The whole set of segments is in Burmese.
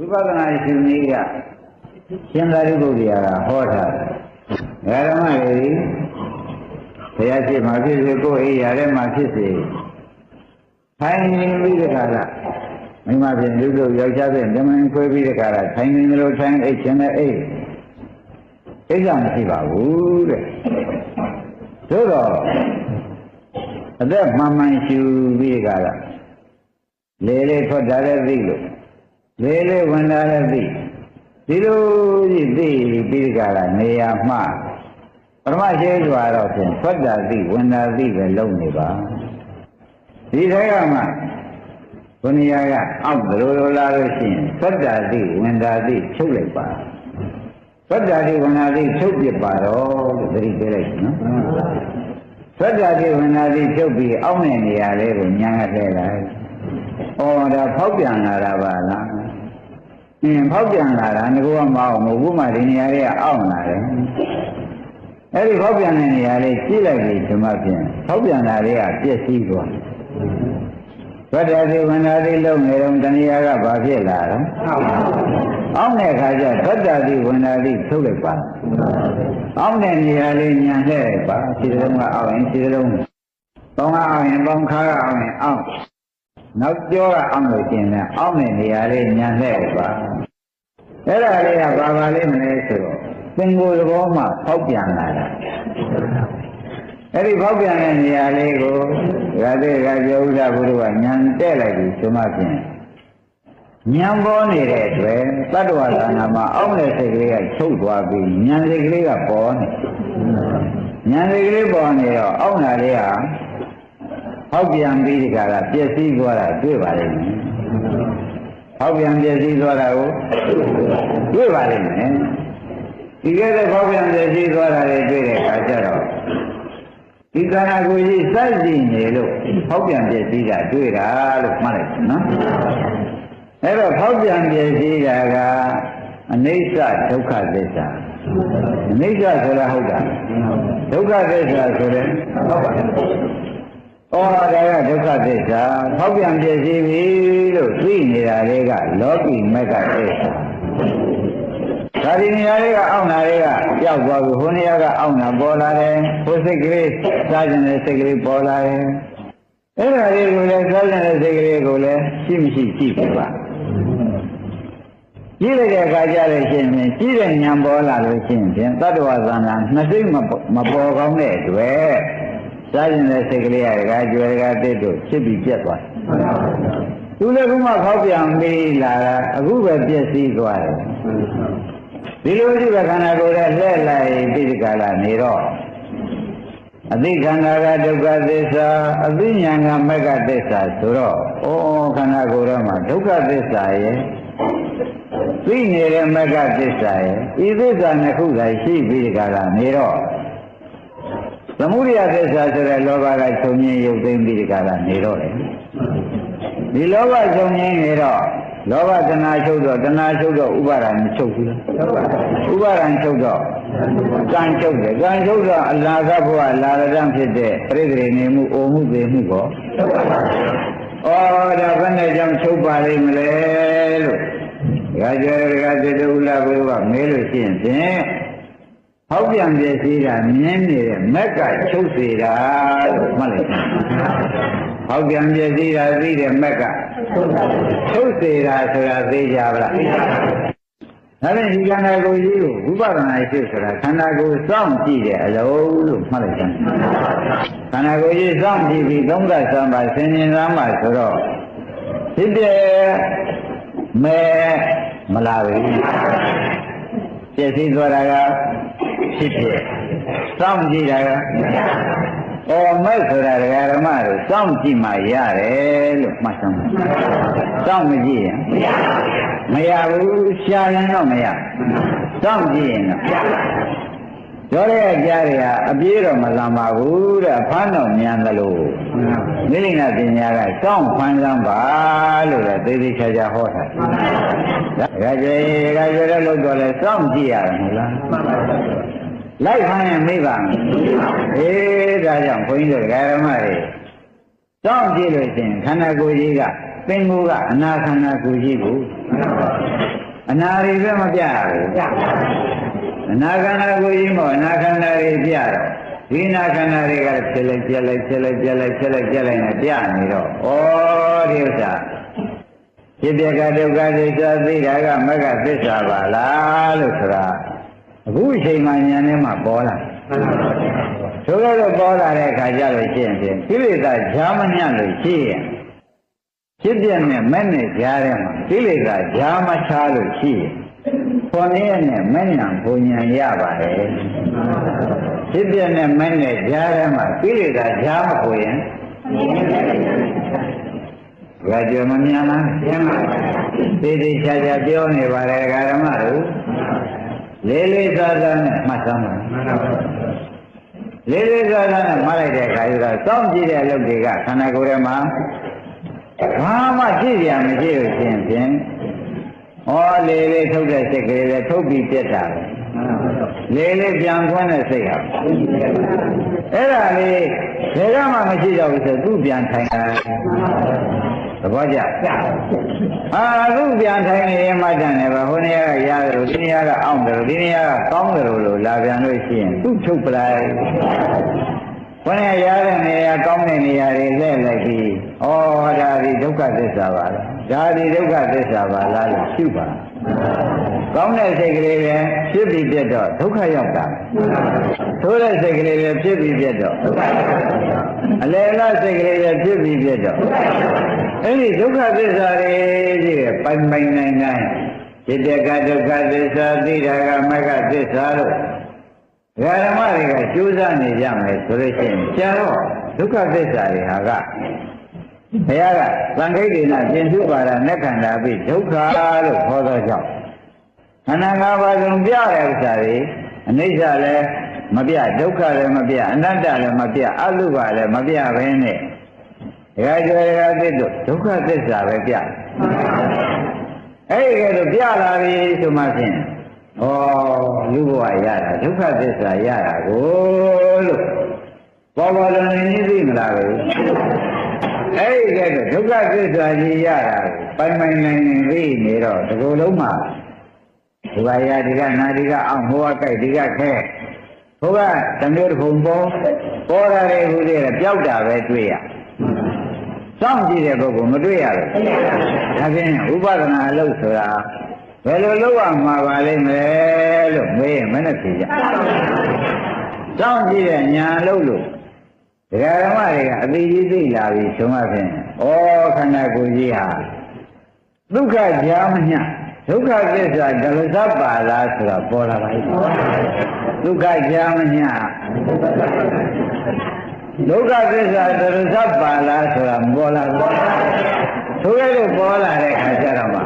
ဝိပဿနာရှင်ကြီးကရှင်သာရိပုတ္တရာကဟောထားတယ်ဓမ္မတွေဘုရားရှိခိုးဖြစ်စေကိုယ်အိယာထဲမှာဖြစ်စေထိုင်နေပြီးတဲ့ခါကမိမဖြင့်လူတို့ယောက်ျားဖြင့်ဓမ္မင်ခွဲပြီးတဲ့ခါကထိုင်နေလို့ထိုင်အိတ်ခြင်းနဲ့အိတ်အိတ်ကမရှိပါဘူးတဲ့သို့တော့အသက်မှန်မှန်ရှူပြီးတဲ့ခါကလေလေထွက်တာလည်းသိလို့ လေလေဝင်တာလည်းသိဒီလိုကြီးသိပြီးတဲ့ခါကနေရာမှာပရမရှိစွာတော့ဖြင့်ထွက်တာသိဝင်တာသိပဲလုံနေပါဒီထဲကမှဘုရားကအောက်ဘလိုလိုလာလို့ရှိရင်သတ္တာတိဝင်တာတိချုပ်လိုက်ပါသတ္တာတိဝင်တာတိချုပ်ပြပါတော့လို့သတိပေးလိုက်နော်သတ္တာတိဝင်တာတိချုပ်ပြီးအောက်တဲ့နေရာလေးကိုညာငတ်ထဲလိုက်ဩဒါဖောက်ပြန်လာတာပါလား အင်းဖောက်ပြန်လာတာငါကမအောင်ဘူးဘုမဒီနေရာလေးကအောက်လာတယ်အဲ့ဒီဖောက်ပြန်တဲ့နေရာလေးကြည့်လိုက်ပြီဒီမှာပြန်ဖောက်ပြန်တာလေးကပြည့်စည်သွားဗတ္တတိဝန္တာတိလုံးနေတော့တဏှာကဘာဖြစ်လာတော့အောင်းတဲ့အခါကျဗတ္တတိဝန္တာတိထုတ်လိုက်ပါအောင်းတဲ့နေရာလေးညံလှည့်လိုက်ပါခြေလုံးကအောက်ရင်ခြေလုံးပေါင်းကအောက်ရင်ပေါင်းခါကအောက်ရင်အောက်နောက်ကျောကအောက်လို့ကျင်တယ်အောက်တဲ့နေရာလေးညံလှည့်လိုက်ပါ အဲ့ဒါလေးကဘာပါလိမ့်မလဲဆိုတော့သင်္ကိုယ်သဘောမှဖောက်ပြန်လာတာအဲ့ဒီဖောက်ပြန်တဲ့နေရာလေးကိုရာသေကကျောဥဒ္ဒဘုရားကညံတဲ့လိုက်ပြီဆိုမှဖြင့်ညံပေါ်နေတဲ့အတွက်တတ္တဝါသနာမှာအောက်တဲ့စိတ်ကလေးကချုပ်သွားပြီးညံစိတ်ကလေးကပေါ်နေညံစိတ်ကလေးပေါ်နေတော့အောက်နာလေးဟာဟောက်ပြန်ပြီးဒီကရာပျက်စီးသွားတာတွေ့ပါလိမ့်မယ် ဟောက်ပြန်ပျက်စီးသွားတာကိုတွေ့ပါလိမ့်မယ်ဒီကဲတဲ့ဟောက်ပြန်ပျက်စီးသွားတာတွေတွေ့တဲ့အခါကျတော့ဒီကာယကိုကြီးစိုက်ကြည့်နေလို့ဟောက်ပြန်ပျက်စီးတာတွေ့တာလို့မှတ်လိုက်နော်အဲ့တော့ဟောက်ပြန်ပျက်စီးတာကအနိစ္စဒုက္ခသစ္စာအနိစ္စဆိုတာဟုတ်တာဒုက္ခသစ္စာဆိုတဲ့ဟုတ်ပါဘူး ဩဒါကဒုက္ခသစ္စာဖောက်ပြန်ပြည့်စည်ပြီလို့သိနေတာလေးကလောကီမက်ကသစ္စာဒါဒီနေရာလေးကအောင့်တာလေးကကြောက်သွားပြီဟိုနေရာကအောင့်တာပေါ်လာတယ်ဟိုစိတ်ကလေးစားကျင်တဲ့စိတ်ကလေးပေါ်လာတယ်အဲ့ဒါလေးကိုလည်းစားကျင်တဲ့စိတ်ကလေးကိုလည်းရှိမရှိကြည့်ပြပါကြည့်လိုက်တဲ့အခါကျတော့ရှင်ဖြင့်ကြည့်တဲ့ဉာဏ်ပေါ်လာလို့ရှင်ဖြင့်တတ္တဝါသံဃာနှစ်စိတ်မပေါ်ကောင်းတဲ့အတွက် စားကျင်တဲ့စိတ်ကလေးကဒကာကျွယ်ဒကာတစ်တို့ဖြစ်ပြီးပြတ်သွားသူလည်းခုမှဖောက်ပြန်ပြီးလာတာအခုပဲပြည့်စည်သွားတယ်ဒီလိုရှိတဲ့ခန္ဓာကိုယ်ရဲ့လှည့်လိုက်ပြီးဒီကလာနေတော့အသိခန္ဓာကဒုက္ခသစ္စာအသိဉာဏ်ကမက္ကသစ္စာဆိုတော့ဩခန္ဓာကိုယ်ထဲမှာဒုက္ခသစ္စာရဲ့သိနေတဲ့မက္ကသစ္စာရဲ့ဤသစ္စာနှစ်ခုသာရှိပြီးဒီကလာနေတော့ သမုဒိယသစ္စာဆိုတဲ့လောဘကချုပ်ငင်းရုပ်သိမ်းပြီးဒီကလာနေတော့တယ်ဒီလောဘချုပ်ငင်းနေတော့လောဘတဏှာချုပ်တော့တဏှာချုပ်တော့ဥပါဒံမချုပ်ဘူးလားဥပါဒံချုပ်တော့ကံချုပ်တယ်ကံချုပ်တော့အလာကဘုရားလာရတံဖြစ်တဲ့ပြိတ္တိနေမှုအိုမှုသေးမှုကောဩဒါဘယ်နဲ့ကြောင့်ချုပ်ပါလိမ့်မလဲလို့ဒကာကျော်ဒကာတေတုလဘုရားမေးလို့ရှိရင်ဖြင့် ဟောက်ပြန်ပြည့်စည်တာမြင်းနေတဲ့မက်ကချုပ်စေတာလို့မှတ်လိုက်ဟောက်ပြန်ပြည့်စည်တာသိတဲ့မက်ကချုပ်စေတာဆိုတာသိကြပါလားဒါနဲ့ဒီခန္ဓာကိုယ်ကြီးကိုဝိပဿနာရှိဆိုတာခန္ဓာကိုယ်စောင့်ကြည့်တဲ့အလုံးလို့မှတ်လိုက်ကြခန္ဓာကိုယ်ကြီးစောင့်ကြည့်ပြီးသုံးသပ်စမ်းပါဆင်ញင်စမ်းပါဆိုတော့ဖြစ်တဲ့မဲမလာဘူးပြည့်စည်သွားတာက ဖြစ်ဖြစ်စောင့်ကြည့်တာကအော်မဲ့ဆိုတာဒကာဓမ္မတို့စောင့်ကြည့်မှရတယ်လို့မှတ်စမ်းပါစောင့်မကြည့်ရင်မရဘူးရှားရင်တော့မရစောင့်ကြည့်ရင်တော့ ကျော်ရဲ့ကြားတွေဟာအပြေးတော့မလန်ပါဘူးတဲ့ဖမ်းတော့မြန်သလိုမိလိနာပညာကစောင့်ဖမ်းစမ်းပါလို့လည်းသေသေးချာချာဟောတာဒါကြဲဒါကြဲတော့လို့တော့လဲစောင့်ကြည့်ရတယ်မဟုတ်လားလိုက်ခိုင်းရင်မိပါမယ်အေးဒါကြောင့်ဘုန်းကြီးတို့ဓမ္မတွေစောင့်ကြည့်လို့ရှိရင်ခန္ဓာကိုယ်ကြီးကသင်္ကိုကအနာခန္ဓာကိုယ်ကြီးကိုအနာတွေပဲမပြရဘူးပြပါ အနာခန္ဓာကိုယ်ကြီးမို့အနာခန္ဓာတွေပြတော့ဒီနာခန္ဓာတွေကဖြစ်လိုက်ပြက်လိုက်ဖြစ်လိုက်ပြက်လိုက်ဖြစ်လိုက်ပြက်လိုက်နဲ့ပြနေတော့ဩဒီဥစ္စာဖြစ်ပြကဒုက္ခသစ္စာသိတာကမဂ္ဂသစ္စာပါလားလို့ဆိုတာအခုအချိန်မှဉာဏ်ထဲမှာပေါ်လာမှန်ပါပါဆိုတော့ပေါ်လာတဲ့အခါကျလို့ရှိရင်ဖြင့်ကိလေသာဈာမညံ့လို့ရှိရင်ဖြစ်ပြနဲ့မဲ့နဲ့ကြားထဲမှာကိလေသာဈာမချလို့ရှိရင် ခွန်ရနဲ့မဲ့ညာဘုံညာရပါတယ်ဖြစ်ပြနဲ့မဲ့နဲ့ကြားထဲမှာကိလေသာဈာမကိုရင်ကြကြမမြန်လားကျမ်းပါပါသေသေးချာချာပြောနေပါတယ်ဓမ္မတို့လေးလေးစားစားနဲ့မှတ်သားပါမှန်ပါပါလေးလေးစားစားနဲ့မှတ်လိုက်တဲ့အခါကျတော့စောင့်ကြည့်တဲ့အလုပ်တွေကခန္ဓာကိုယ်ထဲမှာဘာမှကြည့်ရမရှိလို့ရှိရင်ဖြင့် ဩလေးလေးထုတ်တဲ့စိတ်ကလေးလည်းထုတ်ပြီးပြတ်တာပဲမှန်ပါပါလေးလေးပြန်ခွန်းတဲ့စိတ်ဟာအဲ့ဒါလေးဘယ်ကမှမရှိတော့ဘူးဆိုသူ့ပြန်ထိုင်တာသဘောကျပြပါအာသူ့ပြန်ထိုင်နေရင်မှတ်တယ်ပဲဟိုနေရာကရတယ်လို့ဒီနေရာကအောင့်တယ်လို့ဒီနေရာကကောင်းတယ်လို့လို့လာပြန်လို့ရှိရင်သူ့ထုတ်ပလိုက်ဘုရားရတဲ့နေရာကောင်းတဲ့နေရာတွေလဲလိုက်ပြီးဩဒါဒီဒုက္ခသစ္စာပါလား ဒါဒီဒုက္ခသစ္စာပါလားလို့ရှုပါကောင်းတဲ့စိတ်ကလေးပဲဖြစ်ပြီးပြတ်တော့ဒုက္ခရောက်တာသိုးတဲ့စိတ်ကလေးပဲဖြစ်ပြီးပြတ်တော့အလယ်လားစိတ်ကလေးပဲဖြစ်ပြီးပြတ်တော့အဲ့ဒီဒုက္ခသစ္စာတွေကြီးပိုင်ပိုင်နိုင်နိုင်จิตကဒုက္ခသစ္စာသိတာကမဂ္ဂသစ္စာလို့ဓမ္မတွေကကြိုးစားနေကြမယ်ဆိုလို့ရှိရင်ကျန်တော့ဒုက္ခသစ္စာတွေဟာက ဘုရားကသံဃိတ်ဒေနပြင်စုပါဒနဲ့ခန္ဓာပြီးဒုက္ခလို့ခေါ်သောကြောင့်ခန္ဓာ၅ပါးလုံးပြတဲ့ဥစ္စာတွေအနိစ္စလည်းမပြဒုက္ခလည်းမပြအနတ္တလည်းမပြအလုဘလည်းမပြဘဲနဲ့ဒကာကျော်ဒကာသစ်တို့ဒုက္ခသစ္စာပဲပြတယ်အဲ့ဒီကဲတော့ပြလာပြီဆိုမှဖြင့်ဩလူဘဝရတာဒုက္ခသစ္စာရတာကိုလို့ဘောဘောလုံးနေသိမလားပဲ အဲ့ဒီကဲတော့ဒုက္ခသစ္စာကြီးရတာကိုပိုင်ပိုင်နိုင်နိုင်သိနေတော့ဒီလိုလုံးမှာဒီဘာရဒီကနာဒီကအောင်ဟိုကကြိုက်ဒီကခဲဟိုကတမျိုးတစ်ခုပေါ်ပေါ်လာတဲ့ဟူသေးတယ်ပျောက်တာပဲတွေ့ရစောင့်ကြည့်တဲ့ပုဂ္ဂိုလ်မတွေ့ရဘူးဒါဖြင့်ဥပဒနာအလုပ်ဆိုတာဘယ်လိုလုပ်ရမှာပါလိမ့်မယ်လို့မေးရင်မနဲ့ဖြေကြစောင့်ကြည့်တဲ့ညာအလုပ်လို့ ဒကာဓမ္မတွေကအတိကြီးသိလာပြီဆိုမှဖြင့်ဩခန္ဓာကိုယ်ကြီးဟာဒုက္ခကြာမညဒုက္ခသစ္စာဒလသပါလားဆိုတော့ပေါ်လာပါလိမ့်ဒုက္ခကြာမညဒုက္ခသစ္စာဒလသပါလားဆိုတာမပေါ်လာဘူးဆိုရလို့ပေါ်လာတဲ့အခါကျတော့မှဩ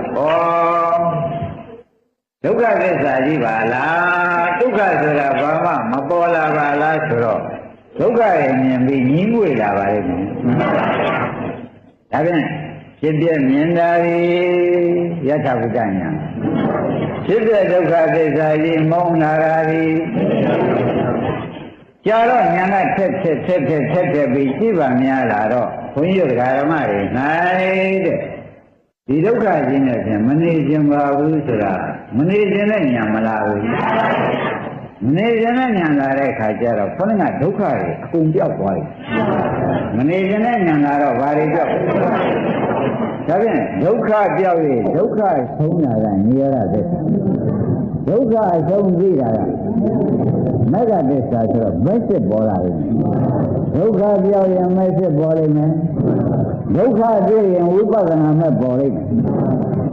ဒုက္ခသစ္စာကြီးပါလားဒုက္ခဆိုတာဘာမှမပေါ်လာပါလားဆိုတော့ ဒုက္ခရဲ့မြင်ပြီးညီးငွေလာပါလိမ့်မယ်ဒါဖြင့်ဖြစ်ပြမြင်တာဒီယထာဘုဒ္ဓညာဖြစ်ပြဒုက္ခသစ္စာကြီးမုန်းနာတာဒီကြာတော့ညာကထက်ထက်ထက်ထက်ထက်ထက်ပြီးကြည့်ပါများလာတော့ဘုန်းကြီးတို့ဓမ္မတွေနိုင်တဲ့ဒီဒုက္ခကြီးနဲ့ဖြင့်မနေခြင်းပါဘူးဆိုတာမနေခြင်းနဲ့ညာမလာဘူးမ နေခြင်းနဲ့ညာလာတဲ့အခါကျတော့ခေါင်းကဒုက္ခတွေအကုန်ပြောက်သွားပြီမနေခြင်းနဲ့ညာလာတော့ဘာတွေပြောက်ဒါဖြင့်ဒုက္ခပြောက်ရင်ဒုက္ခဆုံးတာကနေရတဲ့ဒုက္ခအဆုံးသိတာကမဂ္ဂသစ္စာဆိုတော့မက်စစ်ပေါ်လာပြီဒုက္ခပြောက်ရင်မက်စစ်ပေါ်လိမ့်မယ်ဒုက္ခတွေ့ရင်ဝိပဿနာမဲ့ပေါ်လိမ့်မယ်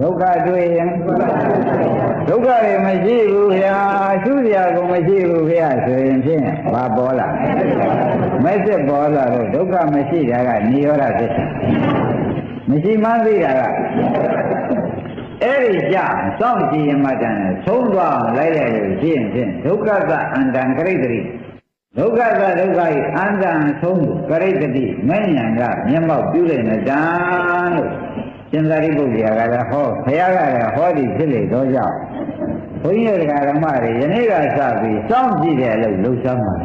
ဒုက္ခတွေ့ရင်ဒုက္ခတွေမရှိဘူးဗျာရှုစရာကိုမရှိဘူးဗျာဆိုရင်ဖြင့်ဘာပေါ်လာမက်စစ်ပေါ်လာတော့ဒုက္ခမရှိတာကនិရောဓသစ္စာမရှိမှသိတာကအဲ့ဒီကြစောင့်ကြည့်ရင်မှတန်သုံးသွားလိုက်လိုက်လို့ရှိရင်ဖြင့်ဒုက္ခကအန္တံကရိတ္တိဒုက္ခကဒုက္ခဤအန္တံဆုံးကရိတ္တိမဉ္ဇဏ်ကမျက်မှောက်ပြုလိုက်တဲ့တန်လို့ ရှင်သာရိပုတ္တရာကလည်းဟောဘုရားကလည်းဟောဒီဖြစ်လေတော့ကြောင့်ဘုန်းကြီးတွေကဓမ္မတွေယနေ့ကစပြီးစောင့်ကြည့်တယ်လို့လှုပ်ရှားမှာ